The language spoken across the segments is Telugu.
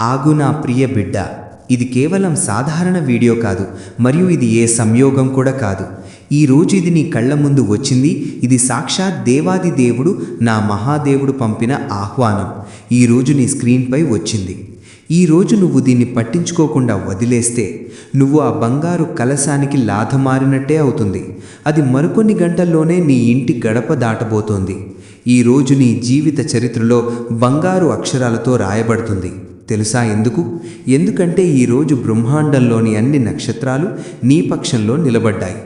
ఆగు నా ప్రియ బిడ్డ. ఇది కేవలం సాధారణ వీడియో కాదు మరియు ఇది ఏ సంయోగం కూడా కాదు. ఈ రోజు ఇది నీ కళ్ళ ముందు వచ్చింది ఇది సాక్షాత్ దేవాది దేవుడు నా మహాదేవుడు పంపిన ఆహ్వానం. ఈ రోజు నీ స్క్రీన్పై వచ్చింది. ఈ రోజు నువ్వు దీన్ని పట్టించుకోకుండా వదిలేస్తే నువ్వు ఆ బంగారు కలశానికి లాధమారినట్టే అవుతుంది. అది మరికొన్ని గంటల్లోనే నీ ఇంటి గడప దాటబోతోంది. ఈ నీ జీవిత చరిత్రలో బంగారు అక్షరాలతో రాయబడుతుంది. తెలుసా ఎందుకు? ఎందుకంటే ఈరోజు బ్రహ్మాండంలోని అన్ని నక్షత్రాలు నీ పక్షంలో నిలబడ్డాయి.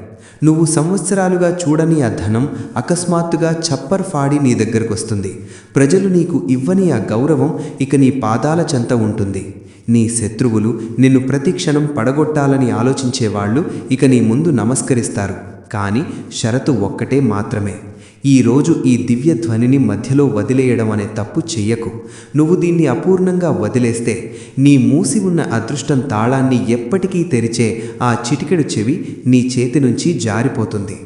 నువ్వు సంవత్సరాలుగా చూడని ఆ ధనం అకస్మాత్తుగా చప్పర్ ఫాడి నీ దగ్గరకు వస్తుంది ప్రజలు నీకు ఇవ్వని ఆ గౌరవం ఇక నీ పాదాల చెంత ఉంటుంది. నీ శత్రువులు నిన్ను ప్రతి క్షణం పడగొట్టాలని ఆలోచించేవాళ్ళు ఇక నీ ముందు నమస్కరిస్తారు. కానీ షరతు ఒక్కటే మాత్రమే. ఈరోజు ఈ దివ్య ధ్వనిని మధ్యలో వదిలేయడం అనే తప్పు చెయ్యకు. నువ్వు దీన్ని అపూర్ణంగా వదిలేస్తే నీ మూసి ఉన్న అదృష్టం తాళాన్ని ఎప్పటికీ తెరిచే ఆ చిటికెడు చెవి నీ చేతి నుంచి జారిపోతుంది.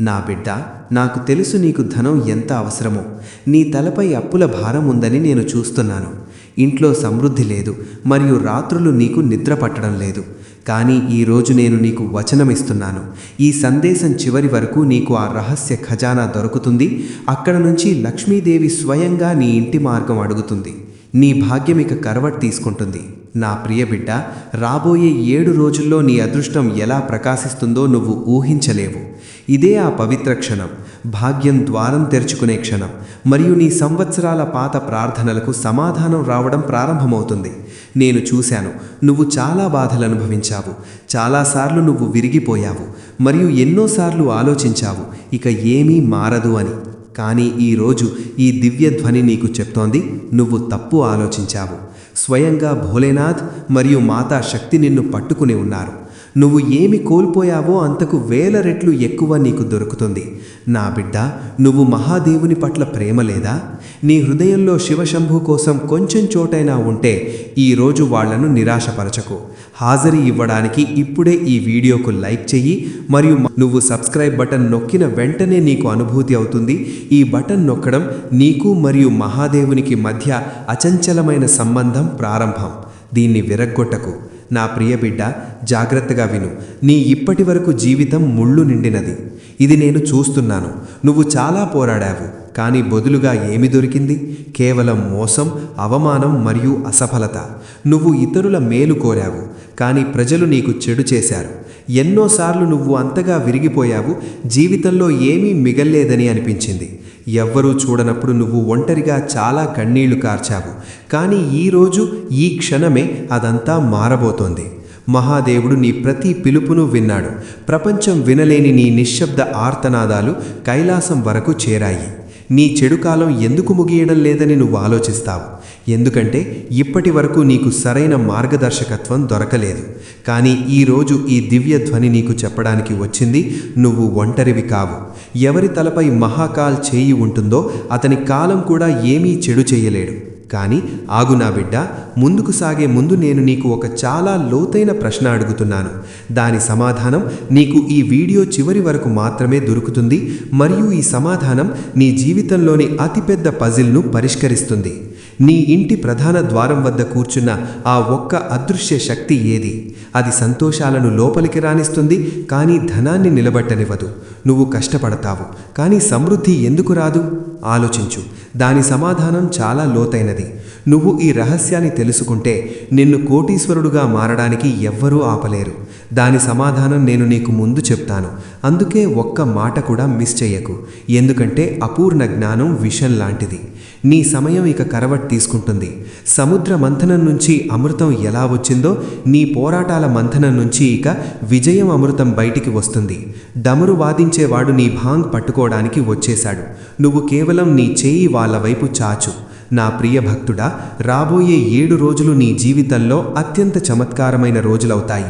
నా బిడ్డ నాకు తెలుసు నీకు ధనం ఎంత అవసరమో. నీ తలపై అప్పుల భారం ఉందని నేను చూస్తున్నాను. ఇంట్లో సమృద్ధి లేదు మరియు రాత్రులు నీకు నిద్ర పట్టడం లేదు. కానీ ఈరోజు నేను నీకు వచనమిస్తున్నాను. ఈ సందేశం చివరి వరకు నీకు ఆ రహస్య ఖజానా దొరుకుతుంది. అక్కడ నుంచి లక్ష్మీదేవి స్వయంగా నీ ఇంటి మార్గం అడుగుతుంది. నీ భాగ్యం ఇక కరవట్ తీసుకుంటుంది. నా ప్రియ బిడ్డ రాబోయే ఏడు రోజుల్లో నీ అదృష్టం ఎలా ప్రకాశిస్తుందో నువ్వు ఊహించలేవు. ఇదే ఆ పవిత్ర క్షణం భాగ్యం ద్వారం తెరుచుకునే క్షణం మరియు నీ సంవత్సరాల పాత ప్రార్థనలకు సమాధానం రావడం ప్రారంభమవుతుంది. నేను చూశాను నువ్వు చాలా బాధలు అనుభవించావు చాలాసార్లు నువ్వు విరిగిపోయావు మరియు ఎన్నోసార్లు ఆలోచించావు ఇక ఏమీ మారదు అని. కానీ ఈరోజు ఈ దివ్య ధ్వని నీకు చెప్తోంది నువ్వు తప్పు ఆలోచించావు. స్వయంగా భోలేనాథ్ మరియు మాతా శక్తి నిన్ను పట్టుకుని ఉన్నారు. నువ్వు ఏమి కోల్పోయావో అంతకు వేల రెట్లు ఎక్కువ నీకు దొరుకుతుంది. నా బిడ్డ నువ్వు మహాదేవుని పట్ల ప్రేమ లేదా? నీ హృదయంలో శివశంభు కోసం కొంచెం చోటైనా ఉంటే ఈరోజు వాళ్ళను నిరాశపరచకు. హాజరీ ఇవ్వడానికి ఇప్పుడే ఈ వీడియోకు లైక్ చెయ్యి మరియు నువ్వు సబ్స్క్రైబ్ బటన్ నొక్కిన వెంటనే నీకు అనుభూతి అవుతుంది. ఈ బటన్ నొక్కడం నీకు మరియు మహాదేవునికి మధ్య అచంచలమైన సంబంధం ప్రారంభం. దీన్ని విరగ్గొట్టకు. నా ప్రియ బిడ్డ జాగ్రత్తగా విను. నీ ఇప్పటి వరకు జీవితం ముళ్ళు నిండినది. ఇది నేను చూస్తున్నాను. నువ్వు చాలా పోరాడావు. కానీ బదులుగా ఏమి దొరికింది? కేవలం మోసం అవమానం మరియు అసఫలత. నువ్వు ఇతరుల మేలు కోరావు కానీ ప్రజలు నీకు చెడు చేశారు. ఎన్నోసార్లు నువ్వు అంతగా విరిగిపోయావు జీవితంలో ఏమీ మిగల్లేదని అనిపించింది. ఎవ్వరూ చూడనప్పుడు నువ్వు ఒంటరిగా చాలా కన్నీళ్ళు కార్చావు కానీ ఈరోజు ఈ క్షణమే అదంతా మారబోతోంది. మహాదేవుడు నీ ప్రతి పిలుపును విన్నాడు. ప్రపంచం వినలేని నీ నిశ్శబ్ద ఆర్తనాదాలు కైలాసం వరకు చేరాయి. నీ చెడు కాలం ఎందుకు ముగియడం లేదని నువ్వు ఆలోచిస్తావు? ఎందుకంటే ఇప్పటి వరకు నీకు సరైన మార్గదర్శకత్వం దొరకలేదు. కానీ ఈరోజు ఈ దివ్య ధ్వని నీకు చెప్పడానికి వచ్చింది నువ్వు ఒంటరివి కావు. ఎవరి తలపై మహాకాల్ చేయి ఉంటుందో అతని కాలం కూడా ఏమీ చెడు చేయలేడు. కానీ ఆగు నా బిడ్డ ముందుకు సాగే ముందు నేను నీకు ఒక చాలా లోతైన ప్రశ్న అడుగుతున్నాను. దాని సమాధానం నీకు ఈ వీడియో చివరి వరకు మాత్రమే దొరుకుతుంది మరియు ఈ సమాధానం నీ జీవితంలోని అతిపెద్ద పజిల్ను పరిష్కరిస్తుంది. నీ ఇంటి ప్రధాన ద్వారం వద్ద కూర్చున్న ఆ ఒక్క అదృశ్య శక్తి ఏది? అది సంతోషాలను లోపలికి రాణిస్తుంది కానీ ధనాన్ని నిలబట్టనివ్వదు. నువ్వు కష్టపడతావు కానీ సమృద్ధి ఎందుకు రాదు? ఆలోచించు. దాని సమాధానం చాలా లోతైనది. నువ్వు ఈ రహస్యాన్ని తెలుసుకుంటే నిన్ను కోటీశ్వరుడుగా మారడానికి ఎవ్వరూ ఆపలేరు. దాని సమాధానం నేను నీకు ముందు చెప్తాను. అందుకే ఒక్క మాట కూడా మిస్ చెయ్యకు. ఎందుకంటే అపూర్ణ జ్ఞానం విషం లాంటిది. నీ సమయం ఇక కరవట్ తీసుకుంటుంది. సముద్ర మంథనం నుంచి అమృతం ఎలా వచ్చిందో నీ పోరాటాల మంథనం నుంచి ఇక విజయం అమృతం బయటికి వస్తుంది. డమరు వాదించేవాడు నీ భాంగ్ పట్టుకోవడానికి వచ్చేశాడు. నువ్వు కేవలం నీ చేయి వాళ్ళ వైపు చాచు. నా ప్రియ భక్తుడా రాబోయే ఏడు రోజులు నీ జీవితంలో అత్యంత చమత్కారమైన రోజులవుతాయి.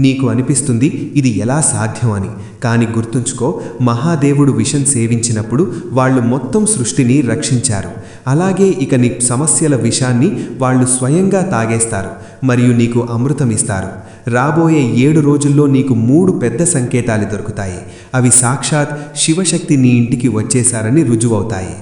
నీకు అనిపిస్తుంది ఇది ఎలా సాధ్యం అని. కానీ గుర్తుంచుకో మహాదేవుడు విషం సేవించినప్పుడు వాళ్ళు మొత్తం సృష్టిని రక్షించారు. అలాగే ఇక నీ సమస్యల విషాన్ని వాళ్ళు స్వయంగా తాగేస్తారు మరియు నీకు అమృతం ఇస్తారు. రాబోయే ఏడు రోజుల్లో నీకు మూడు పెద్ద సంకేతాలు దొరుకుతాయి. అవి సాక్షాత్ శివశక్తి నీ ఇంటికి వచ్చేశారని రుజువవుతాయి.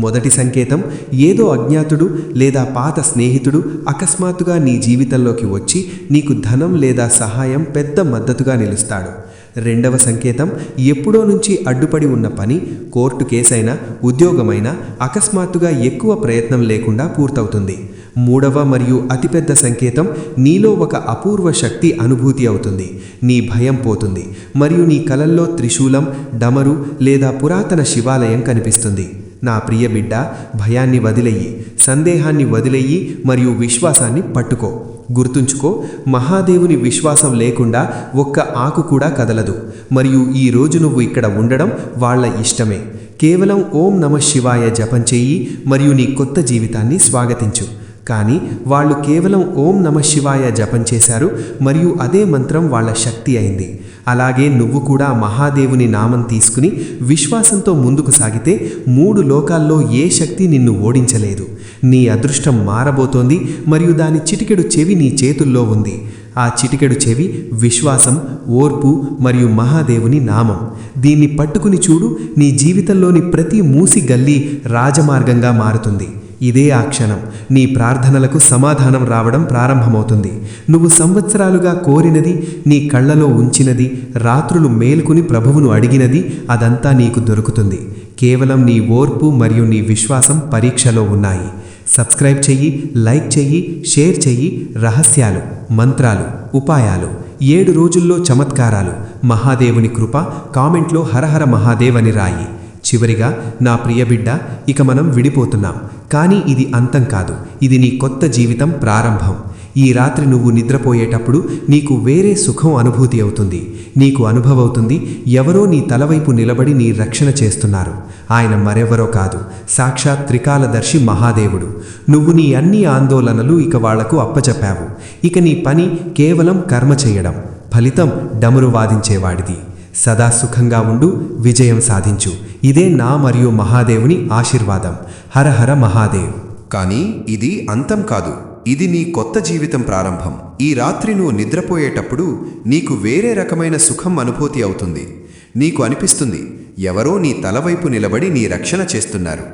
మొదటి సంకేతం ఏదో అజ్ఞాతుడు లేదా పాత స్నేహితుడు అకస్మాత్తుగా నీ జీవితంలోకి వచ్చి నీకు ధనం లేదా సహాయం పెద్ద మద్దతుగా నిలుస్తాడు. రెండవ సంకేతం ఎప్పుడో నుంచి అడ్డుపడి ఉన్న పని కోర్టు కేసైనా ఉద్యోగమైనా అకస్మాత్తుగా ఎక్కువ ప్రయత్నం లేకుండా పూర్తవుతుంది. మూడవ మరియు అతిపెద్ద సంకేతం నీలో ఒక అపూర్వ శక్తి అనుభూతి అవుతుంది. నీ భయం పోతుంది. మరియు నీ కలల్లో త్రిశూలం డమరు లేదా పురాతన శివాలయం కనిపిస్తుంది. నా ప్రియ బిడ్డ భయాన్ని వదిలేయి సందేహాన్ని వదిలేయి మరియు విశ్వాసాన్ని పట్టుకో. గుర్తుంచుకో మహాదేవుని విశ్వాసం లేకుండా ఒక్క ఆకు కూడా కదలదు. మరియు ఈ రోజు నువ్వు ఇక్కడ ఉండడం వాళ్ళ ఇష్టమే. కేవలం ఓం నమ శివాయ జపం చెయ్యి మరియు నీ కొత్త జీవితాన్ని స్వాగతించు. కానీ వాళ్ళు కేవలం ఓం నమ శివాయ జపం చేశారు మరియు అదే మంత్రం వాళ్ళ శక్తి అయింది. అలాగే నువ్వు కూడా మహాదేవుని నామం తీసుకుని విశ్వాసంతో ముందుకు సాగితే మూడు లోకాల్లో ఏ శక్తి నిన్ను ఓడించలేదు. నీ అదృష్టం మారబోతోంది మరియు దాని చిటికెడు చెవి నీ చేతుల్లో ఉంది. ఆ చిటికెడు చెవి విశ్వాసం ఓర్పు మరియు మహాదేవుని నామం. దీన్ని పట్టుకుని చూడు నీ జీవితంలోని ప్రతి మూసి గల్లీ రాజమార్గంగా మారుతుంది. ఇదే ఆ క్షణం. నీ ప్రార్థనలకు సమాధానం రావడం ప్రారంభమవుతుంది. నువ్వు సంవత్సరాలుగా కోరినది నీ కళ్ళలో ఉంచినది రాత్రులు మేల్కొని ప్రభువును అడిగినది అదంతా నీకు దొరుకుతుంది. కేవలం నీ ఓర్పు మరియు నీ విశ్వాసం పరీక్షలో ఉన్నాయి. సబ్స్క్రైబ్ చెయ్యి లైక్ చెయ్యి షేర్ చెయ్యి రహస్యాలు మంత్రాలు ఉపాయాలు ఏడు రోజుల్లో చమత్కారాలు మహాదేవుని కృప కామెంట్లో హరహర మహాదేవ్ అని రాయి. చివరిగా నా ప్రియ బిడ్డ ఇక మనం విడిపోతున్నాం. కానీ ఇది అంతం కాదు. ఇది నీ కొత్త జీవితం ప్రారంభం. ఈ రాత్రి నువ్వు నిద్రపోయేటప్పుడు నీకు వేరే సుఖం అనుభూతి అవుతుంది. నీకు అనుభవవుతుంది ఎవరో నీ తలవైపు నిలబడి నీ రక్షణ చేస్తున్నారు. ఆయన మరెవరో కాదు. సాక్షాత్ త్రికాలదర్శి మహాదేవుడు. నువ్వు నీ అన్ని ఆందోళనలు ఇక వాళ్ళకు అప్పచెప్పావు. ఇక నీ పని కేవలం కర్మ చేయడం. ఫలితం డమరు వాదించేవాడిది. సదా సుఖంగా ఉండు విజయం సాధించు. ఇదే నా మరియు మహాదేవుని ఆశీర్వాదం. హర హర మహాదేవ్. కానీ ఇది అంతం కాదు. ఇది నీ కొత్త జీవితం ప్రారంభం. ఈ రాత్రి నువ్వు నిద్రపోయేటప్పుడు నీకు వేరే రకమైన సుఖం అనుభూతి అవుతుంది. నీకు అనిపిస్తుంది ఎవరో నీ తలవైపు నిలబడి నీ రక్షణ చేస్తున్నారు.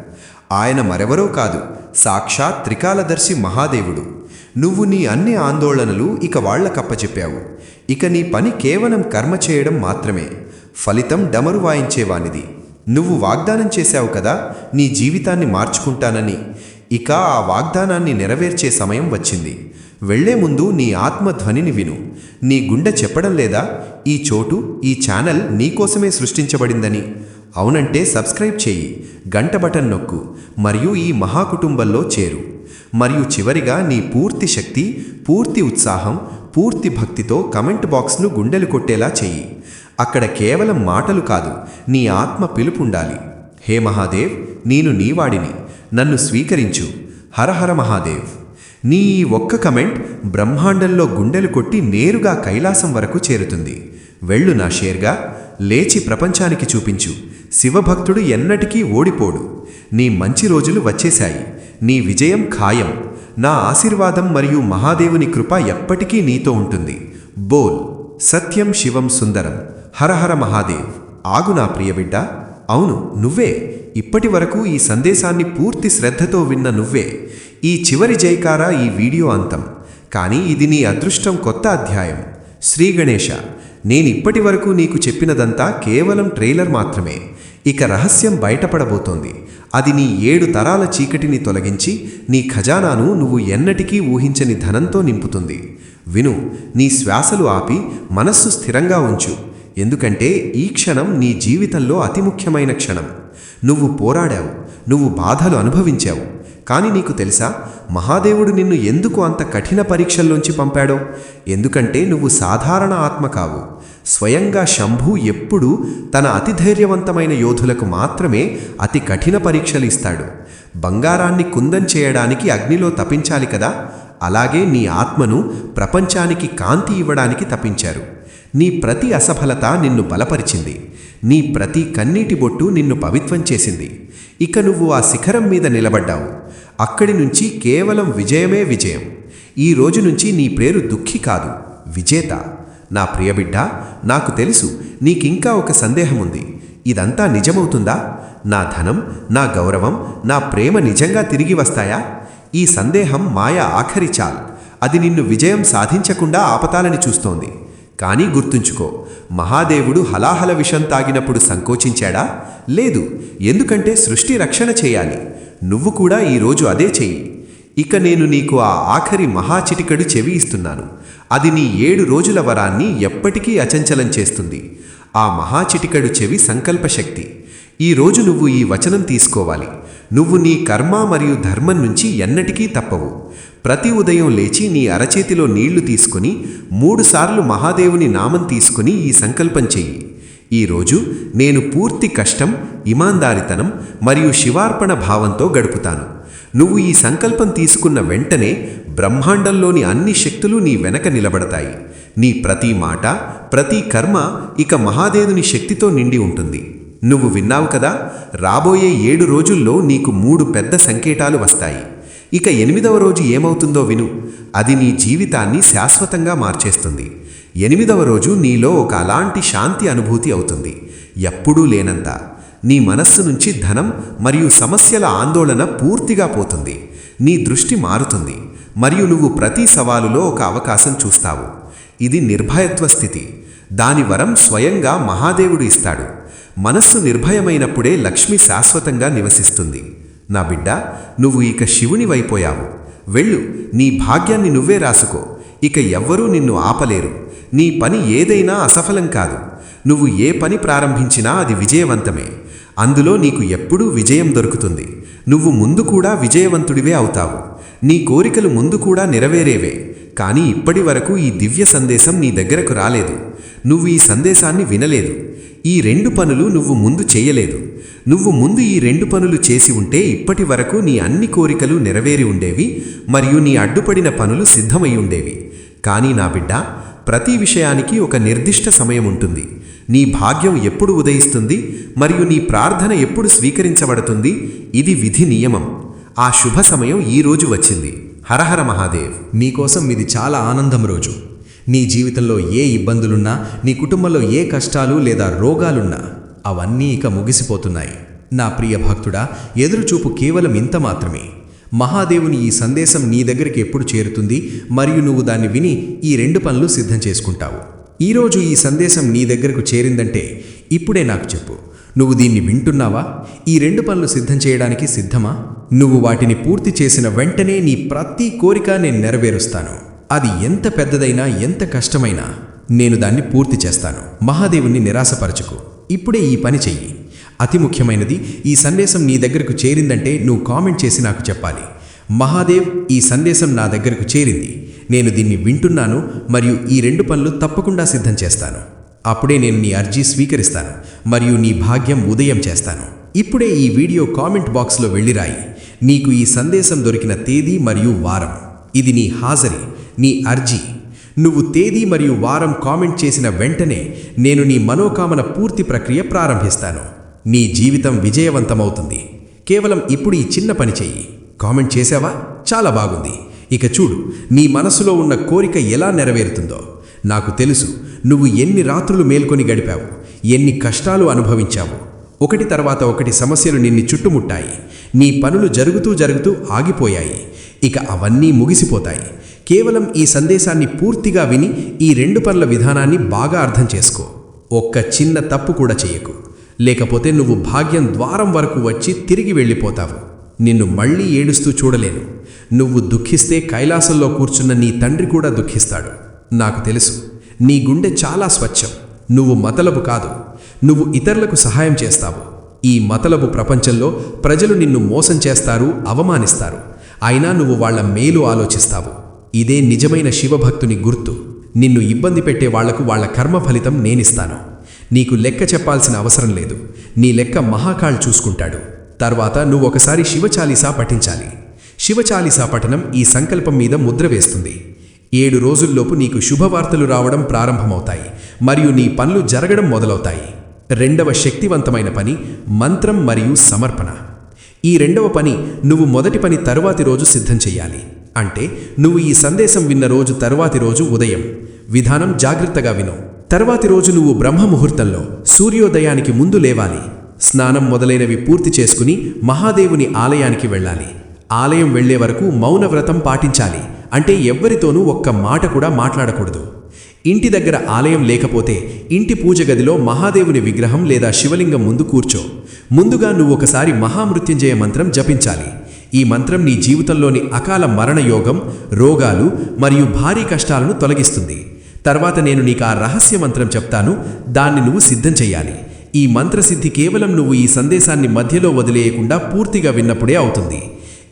ఆయన మరెవరో కాదు సాక్షాత్ త్రికాలదర్శి మహాదేవుడు. నువ్వు నీ అన్ని ఆందోళనలు ఇక వాళ్ళకప్పచెప్పావు. ఇక నీ పని కేవలం కర్మ చేయడం మాత్రమే. ఫలితం డమరు వాయించేవానిది. నువ్వు వాగ్దానం చేశావు కదా నీ జీవితాన్ని మార్చుకుంటానని. ఇక ఆ వాగ్దానాన్ని నెరవేర్చే సమయం వచ్చింది. వెళ్ళే ముందు నీ ఆత్మధ్వనిని విను. నీ గుండె చెప్పడం లేదా? ఈ చోటు ఈ ఛానల్ నీకోసమే సృష్టించబడిందని. అవునంటే సబ్స్క్రైబ్ చేయి. గంట బటన్ నొక్కు. మరియు ఈ మహాకుటుంబంలో చేరు. మరియు చివరిగా నీ పూర్తి శక్తి పూర్తి ఉత్సాహం పూర్తి భక్తితో కమెంట్ బాక్స్ను గుండెలు కొట్టేలా చెయ్యి అక్కడ కేవలం మాటలు కాదు నీ ఆత్మ పిలుపుండాలి. హే మహాదేవ్ నేను నీవాడిని నన్ను స్వీకరించు. హరహర మహాదేవ్. నీ ఈ ఒక్క కమెంట్ బ్రహ్మాండంలో గుండెలు కొట్టి నేరుగా కైలాసం వరకు చేరుతుంది. వెళ్ళు నా షేర్గా లేచి ప్రపంచానికి చూపించు. శివభక్తుడు ఎన్నటికీ ఓడిపోడు. నీ మంచి రోజులు వచ్చేశాయి. నీ విజయం ఖాయం. నా ఆశీర్వాదం మరియు మహాదేవుని కృప ఎప్పటికీ నీతో ఉంటుంది. బోల్. సత్యం శివం సుందరం. హరహర మహాదేవ్. ఆగు నా ప్రియబిడ్డ అవును నువ్వే. ఇప్పటి వరకు ఈ సందేశాన్ని పూర్తి శ్రద్ధతో విన్న నువ్వే. ఈ చివరి జైకారా ఈ వీడియో అంతం. కానీ ఇది నీ అదృష్టం కొత్త అధ్యాయం. శ్రీగణేశ నేనిప్పటి వరకు నీకు చెప్పినదంతా కేవలం ట్రైలర్ మాత్రమే. ఇక రహస్యం బయటపడబోతోంది. అది నీ ఏడు తరాల చీకటిని తొలగించి నీ ఖజానాను నువ్వు ఎన్నటికీ ఊహించని ధనంతో నింపుతుంది. విను నీ శ్వాసలు ఆపి మనస్సు స్థిరంగా ఉంచు. ఎందుకంటే ఈ క్షణం నీ జీవితంలో అతి ముఖ్యమైన క్షణం. నువ్వు పోరాడావు నువ్వు బాధలు అనుభవించావు. కానీ నీకు తెలుసా మహాదేవుడు నిన్ను ఎందుకు అంత కఠిన పరీక్షల్లోంచి పంపాడో? ఎందుకంటే నువ్వు సాధారణ ఆత్మ కావు. స్వయంగా శంభు ఎప్పుడూ తన అతి ధైర్యవంతమైన యోధులకు మాత్రమే అతి కఠిన పరీక్షలు ఇస్తాడు. బంగారాన్ని కుందం చేయడానికి అగ్నిలో తపించాలి కదా? అలాగే నీ ఆత్మను ప్రపంచానికి కాంతి ఇవ్వడానికి తపించారు. నీ ప్రతి అసఫలత నిన్ను బలపరిచింది. నీ ప్రతి కన్నీటి బొట్టు నిన్ను పవిత్రం చేసింది. ఇక నువ్వు ఆ శిఖరం మీద నిలబడ్డావు. అక్కడి నుంచి కేవలం విజయమే విజయం. ఈ రోజు నుంచి నీ పేరు దుఃఖి కాదు విజేత. నా ప్రియబిడ్డ నాకు తెలుసు నీకింకా ఒక సందేహం ఉంది ఇదంతా నిజమవుతుందా? నా ధనం నా గౌరవం నా ప్రేమ నిజంగా తిరిగి వస్తాయా? ఈ సందేహం మాయ ఆఖరి చాల్. అది నిన్ను విజయం సాధించకుండా ఆపతాలని చూస్తోంది. కానీ గుర్తుంచుకో మహాదేవుడు హలాహల విషం తాగినప్పుడు సంకోచించాడా? లేదు ఎందుకంటే సృష్టి రక్షణ చేయాలి. నువ్వు కూడా ఈరోజు అదే చెయ్యి. ఇక నేను నీకు ఆ ఆఖరి మహాచిటికడు చెవి ఇస్తున్నాను. అది నీ ఏడు రోజుల వరాన్ని ఎప్పటికీ అచంచలం చేస్తుంది. ఆ మహాచిటికడు చెవి సంకల్పశక్తి ఈ రోజు నువ్వు ఈ వచనం తీసుకోవాలి. నువ్వు నీ కర్మ మరియు ధర్మం నుంచి ఎన్నటికీ తప్పవు. ప్రతి ఉదయం లేచి నీ అరచేతిలో నీళ్ళు తీసుకుని మూడుసార్లు మహాదేవుని నామం తీసుకుని ఈ సంకల్పం చెయ్యి. ఈరోజు నేను పూర్తి కష్టం ఇమాందారితనం మరియు శివార్పణ భావంతో గడుపుతాను. నువ్వు ఈ సంకల్పం తీసుకున్న వెంటనే బ్రహ్మాండంలోని అన్ని శక్తులు నీ వెనక నిలబడతాయి. నీ ప్రతి మాట ప్రతి కర్మ ఇక మహాదేవుని శక్తితో నిండి ఉంటుంది. నువ్వు విన్నావు కదా? రాబోయే ఏడు రోజుల్లో నీకు మూడు పెద్ద సంకేతాలు వస్తాయి. ఇక ఎనిమిదవ రోజు ఏమవుతుందో విను. అది నీ జీవితాన్ని శాశ్వతంగా మార్చేస్తుంది. ఎనిమిదవ రోజు నీలో ఒక అలాంటి శాంతి అనుభూతి అవుతుంది. ఎప్పుడూ లేనంత. నీ మనస్సు నుంచి ధనం మరియు సమస్యల ఆందోళన పూర్తిగా పోతుంది. నీ దృష్టి మారుతుంది. మరియు నువ్వు ప్రతి సవాలులో ఒక అవకాశం చూస్తావు. ఇది నిర్భయత్వ స్థితి. దాని వరం స్వయంగా మహాదేవుడు ఇస్తాడు. మనస్సు నిర్భయమైనప్పుడే లక్ష్మి శాశ్వతంగా నివసిస్తుంది. నా బిడ్డ నువ్వు ఇక శివుని వైపోయావు. వెళ్ళు నీ భాగ్యాన్ని నువ్వే రాసుకో. ఇక ఎవ్వరూ నిన్ను ఆపలేరు. నీ పని ఏదైనా అసఫలం కాదు. నువ్వు ఏ పని ప్రారంభించినా అది విజయవంతమే. అందులో నీకు ఎప్పుడూ విజయం దొరుకుతుంది. నువ్వు ముందు కూడా విజయవంతుడివే అవుతావు. నీ కోరికలు ముందు కూడా నెరవేరేవే. కానీ ఇప్పటి వరకు ఈ దివ్య సందేశం నీ దగ్గరకు రాలేదు. నువ్వు ఈ సందేశాన్ని వినలేదు. ఈ రెండు పనులు నువ్వు ముందు చేయలేదు. నువ్వు ముందు ఈ రెండు పనులు చేసి ఉంటే ఇప్పటి వరకు నీ అన్ని కోరికలు నెరవేరి ఉండేవి మరియు నీ అడ్డుపడిన పనులు సిద్ధమై ఉండేవి. కానీ నా బిడ్డ ప్రతి విషయానికి ఒక నిర్దిష్ట సమయం ఉంటుంది. నీ భాగ్యం ఎప్పుడు ఉదయిస్తుంది మరియు నీ ప్రార్థన ఎప్పుడు స్వీకరించబడుతుంది ఇది విధి నియమం. ఆ శుభ సమయం ఈ రోజు వచ్చింది. హరహర మహాదేవ్. మీకోసం ఇది చాలా ఆనందం రోజు. నీ జీవితంలో ఏ ఇబ్బందులున్నా నీ కుటుంబంలో ఏ కష్టాలు లేదా రోగాలున్నా అవన్నీ ఇక ముగిసిపోతున్నాయి. నా ప్రియ భక్తుడా ఎదురుచూపు కేవలం ఇంత మాత్రమే. మహాదేవుని ఈ సందేశం నీ దగ్గరికి ఎప్పుడు చేరుతుంది? మరియు నువ్వు దాన్ని విని ఈ రెండు పనులు సిద్ధం చేసుకుంటావు. ఈరోజు ఈ సందేశం నీ దగ్గరకు చేరిందంటే ఇప్పుడే నాకు చెప్పు. నువ్వు దీన్ని వింటున్నావా? ఈ రెండు పనులు సిద్ధం చేయడానికి సిద్ధమా? నువ్వు వాటిని పూర్తి చేసిన వెంటనే నీ ప్రతి కోరిక నేను నెరవేరుస్తాను. అది ఎంత పెద్దదైనా ఎంత కష్టమైనా నేను దాన్ని పూర్తి చేస్తాను. మహాదేవుణ్ణి నిరాశపరచుకు. ఇప్పుడే ఈ పని చెయ్యి. అతి ముఖ్యమైనది ఈ సందేశం నీ దగ్గరకు చేరిందంటే నువ్వు కామెంట్ చేసి నాకు చెప్పాలి. మహాదేవ్ ఈ సందేశం నా దగ్గరకు చేరింది. నేను దీన్ని వింటున్నాను మరియు ఈ రెండు పనులు తప్పకుండా సిద్ధం చేస్తాను. అప్పుడే నేను నీ అర్జీ స్వీకరిస్తాను మరియు నీ భాగ్యం ఉదయం చేస్తాను. ఇప్పుడే ఈ వీడియో కామెంట్ బాక్స్లో వెళ్ళిరాయి. నీకు ఈ సందేశం దొరికిన తేదీ మరియు వారం. ఇది నీ హాజరీ. నీ అర్జీ. నువ్వు తేదీ మరియు వారం కామెంట్ చేసిన వెంటనే నేను నీ మనోకామన పూర్తి ప్రక్రియ ప్రారంభిస్తాను. నీ జీవితం విజయవంతమవుతుంది. కేవలం ఇప్పుడు ఈ చిన్న పని చెయ్యి. కామెంట్ చేశావా చాలా బాగుంది. ఇక చూడు నీ మనసులో ఉన్న కోరిక ఎలా నెరవేరుతుందో. నాకు తెలుసు నువ్వు ఎన్ని రాత్రులు మేల్కొని గడిపావు ఎన్ని కష్టాలు అనుభవించావు. ఒకటి తర్వాత ఒకటి సమస్యలు నిన్ను చుట్టుముట్టాయి. నీ పనులు జరుగుతూ జరుగుతూ ఆగిపోయాయి. ఇక అవన్నీ ముగిసిపోతాయి. కేవలం ఈ సందేశాన్ని పూర్తిగా విని ఈ రెండు పనుల విధానాన్ని బాగా అర్థం చేసుకో. ఒక్క చిన్న తప్పు కూడా చెయ్యకు లేకపోతే నువ్వు భాగ్యం ద్వారం వరకు వచ్చి తిరిగి వెళ్ళిపోతావు. నిన్ను మళ్ళీ ఏడుస్తూ చూడలేను. నువ్వు దుఃఖిస్తే కైలాసంలో కూర్చున్న నీ తండ్రి కూడా దుఃఖిస్తాడు. నాకు తెలుసు నీ గుండె చాలా స్వచ్ఛం. నువ్వు మతలబు కాదు. నువ్వు ఇతరులకు సహాయం చేస్తావు. ఈ మతలబు ప్రపంచంలో ప్రజలు నిన్ను మోసం చేస్తారు అవమానిస్తారు. అయినా నువ్వు వాళ్ళ మేలు ఆలోచిస్తావు. ఇదే నిజమైన శివభక్తుని గుర్తు. నిన్ను ఇబ్బంది పెట్టే వాళ్ళకు వాళ్ళ కర్మ ఫలితం నేనిస్తాను. నీకు లెక్క చెప్పాల్సిన అవసరం లేదు. నీ లెక్క మహాకాళ్ చూసుకుంటాడు. తర్వాత నువ్వు ఒకసారి శివచాలీసా పఠించాలి. శివచాలీసా పఠనం ఈ సంకల్పం మీద ముద్ర వేస్తుంది. ఏడు రోజుల్లోపు నీకు శుభవార్తలు రావడం ప్రారంభమవుతాయి. మరియు నీ పనులు జరగడం మొదలవుతాయి. రెండవ శక్తివంతమైన పని మంత్రం మరియు సమర్పణ. ఈ రెండవ పని నువ్వు మొదటి పని తరువాతి రోజు సిద్ధం చెయ్యాలి. అంటే నువ్వు ఈ సందేశం విన్న రోజు తరువాతి రోజు ఉదయం. విధానం జాగ్రత్తగా విను. తర్వాతి రోజు నువ్వు బ్రహ్మముహూర్తంలో సూర్యోదయానికి ముందు లేవాలి. స్నానం మొదలైనవి పూర్తి చేసుకుని మహాదేవుని ఆలయానికి వెళ్ళాలి. ఆలయం వెళ్ళే వరకు మౌనవ్రతం పాటించాలి. అంటే ఎవ్వరితోనూ ఒక్క మాట కూడా మాట్లాడకూడదు. ఇంటి దగ్గర ఆలయం లేకపోతే ఇంటి పూజ గదిలో మహాదేవుని విగ్రహం లేదా శివలింగం ముందు కూర్చో. ముందుగా నువ్వు ఒకసారి మహామృత్యుంజయ మంత్రం జపించాలి. ఈ మంత్రం నీ జీవితంలోని అకాల మరణయోగం రోగాలు మరియు భారీ కష్టాలను తొలగిస్తుంది. తర్వాత నేను నీకు ఆ రహస్య మంత్రం చెప్తాను. దాన్ని నువ్వు సిద్ధం చెయ్యాలి. ఈ మంత్రసిద్ధి కేవలం నువ్వు ఈ సందేశాన్ని మధ్యలో వదిలేయకుండా పూర్తిగా విన్నప్పుడే అవుతుంది.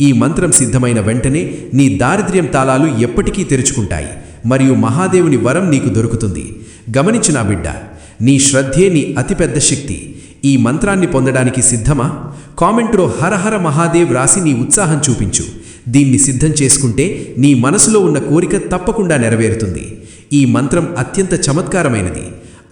ఈ మంత్రం సిద్ధమైన వెంటనే నీ దారిద్ర్యం తాళాలు ఎప్పటికీ తెరుచుకుంటాయి మరియు మహాదేవుని వరం నీకు దొరుకుతుంది. గమనించు నా బిడ్డ నీ శ్రద్ధే నీ అతిపెద్ద శక్తి. ఈ మంత్రాన్ని పొందడానికి సిద్ధమా? కామెంట్లో హరహర మహాదేవ్ రాసి నీ ఉత్సాహం చూపించు. దీన్ని సిద్ధం చేసుకుంటే నీ మనసులో ఉన్న కోరిక తప్పకుండా నెరవేరుతుంది. ఈ మంత్రం అత్యంత చమత్కారమైనది.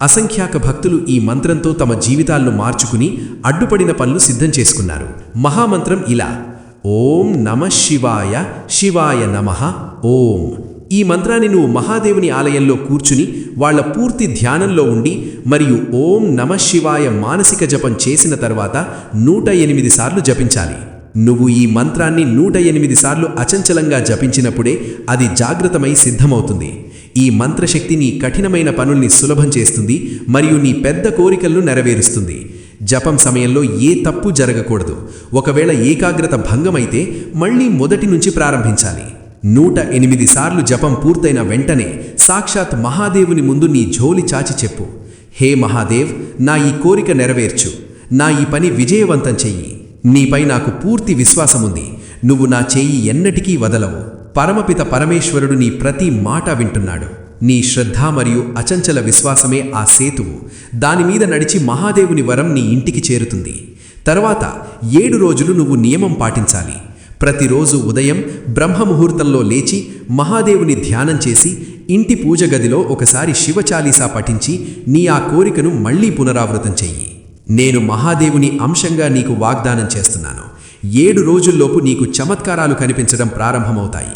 అసంఖ్యాక భక్తులు ఈ మంత్రంతో తమ జీవితాలను మార్చుకుని అడ్డుపడిన పనులు సిద్ధం చేసుకున్నారు. మహామంత్రం ఇలా. ఓం నమ శివాయ శివాయ నమః ఓం. ఈ మంత్రాన్ని నువ్వు మహాదేవుని ఆలయంలో కూర్చుని వాళ్ళ పూర్తి ధ్యానంలో ఉండి మరియు ఓం నమ శివాయ మానసిక జపం చేసిన తర్వాత నూట ఎనిమిది సార్లు జపించాలి. నువ్వు ఈ మంత్రాన్ని నూట ఎనిమిది సార్లు అచంచలంగా జపించినప్పుడే అది జాగ్రత్తమై సిద్ధమవుతుంది. ఈ మంత్రశక్తి నీ కఠినమైన పనుల్ని సులభం చేస్తుంది మరియు నీ పెద్ద కోరికలను నెరవేరుస్తుంది. జపం సమయంలో ఏ తప్పు జరగకూడదు. ఒకవేళ ఏకాగ్రత భంగమైతే మళ్ళీ మొదటి నుంచి ప్రారంభించాలి. నూట ఎనిమిది సార్లు జపం పూర్తయిన వెంటనే సాక్షాత్ మహాదేవుని ముందు నీ జోలి చాచి చెప్పు. హే మహాదేవ్ నా ఈ కోరిక నెరవేర్చు. నా ఈ పని విజయవంతం చెయ్యి. నీపై నాకు పూర్తి విశ్వాసముంది. నువ్వు నా చేయి ఎన్నటికీ వదలవు. పరమపిత పరమేశ్వరుడు నీ ప్రతి మాట వింటున్నాడు. నీ శ్రద్ధ మరియు అచంచల విశ్వాసమే ఆ సేతువు. దానిమీద నడిచి మహాదేవుని వరం నీ ఇంటికి చేరుతుంది. తర్వాత ఏడు రోజులు నువ్వు నియమం పాటించాలి. ప్రతిరోజు ఉదయం బ్రహ్మముహూర్తంలో లేచి మహాదేవుని ధ్యానం చేసి ఇంటి పూజ గదిలో ఒకసారి శివచాలీసా పఠించి నీ ఆ కోరికను మళ్ళీ పునరావృతం చెయ్యి. నేను మహాదేవుని అంశంగా నీకు వాగ్దానం చేస్తున్నాను. ఏడు రోజుల్లోపు నీకు చమత్కారాలు కనిపించడం ప్రారంభమవుతాయి.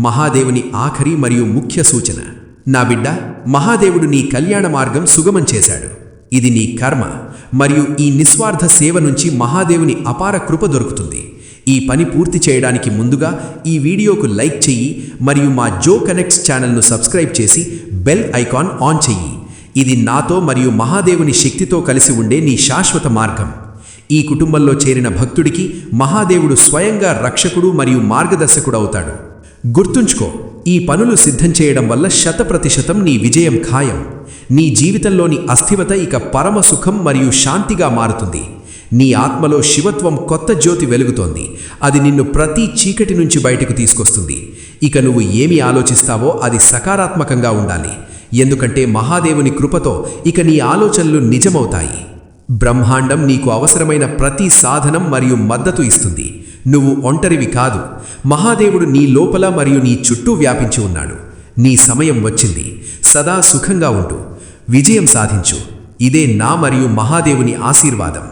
మహాదేవుని ఆఖరి మరియు ముఖ్య సూచన. నా బిడ్డ మహాదేవుడు నీ కళ్యాణ మార్గం సుగమం చేశాడు. ఇది నీ కర్మ మరియు ఈ నిస్వార్థ సేవ నుంచి మహాదేవుని అపార కృప దొరుకుతుంది. ఈ పని పూర్తి చేయడానికి ముందుగా ఈ వీడియోకు లైక్ చెయ్యి మరియు మా జో కనెక్ట్స్ ఛానల్ను సబ్స్క్రైబ్ చేసి బెల్ ఐకాన్ ఆన్ చెయ్యి. ఇది నాతో మరియు మహాదేవుని శక్తితో కలిసి ఉండే నీ శాశ్వత మార్గం. ఈ కుటుంబంలో చేరిన భక్తుడికి మహాదేవుడు స్వయంగా రక్షకుడు మరియు మార్గదర్శకుడు అవుతాడు. గుర్తుంచుకో ఈ పనులు సిద్ధం చేయడం వల్ల శతప్రతిశతం నీ విజయం ఖాయం. నీ జీవితంలోని అస్థివత ఇక పరమ సుఖం మరియు శాంతిగా మారుతుంది. నీ ఆత్మలో శివత్వం కొత్త జ్యోతి వెలుగుతోంది. అది నిన్ను ప్రతి చీకటి నుంచి బయటకు తీసుకొస్తుంది. ఇక నువ్వు ఏమి ఆలోచిస్తావో అది సకారాత్మకంగా ఉండాలి. ఎందుకంటే మహాదేవుని కృపతో ఇక నీ ఆలోచనలు నిజమవుతాయి. బ్రహ్మాండం నీకు అవసరమైన ప్రతి సాధనం మరియు మద్దతు ఇస్తుంది. నువ్వు ఒంటరివి కాదు. మహాదేవుడు నీ లోపల మరియు నీ చుట్టూ వ్యాపించి ఉన్నాడు. నీ సమయం వచ్చింది. సదా సుఖంగా ఉండు. విజయం సాధించు. ఇదే నా మరియు మహాదేవుని ఆశీర్వాదం.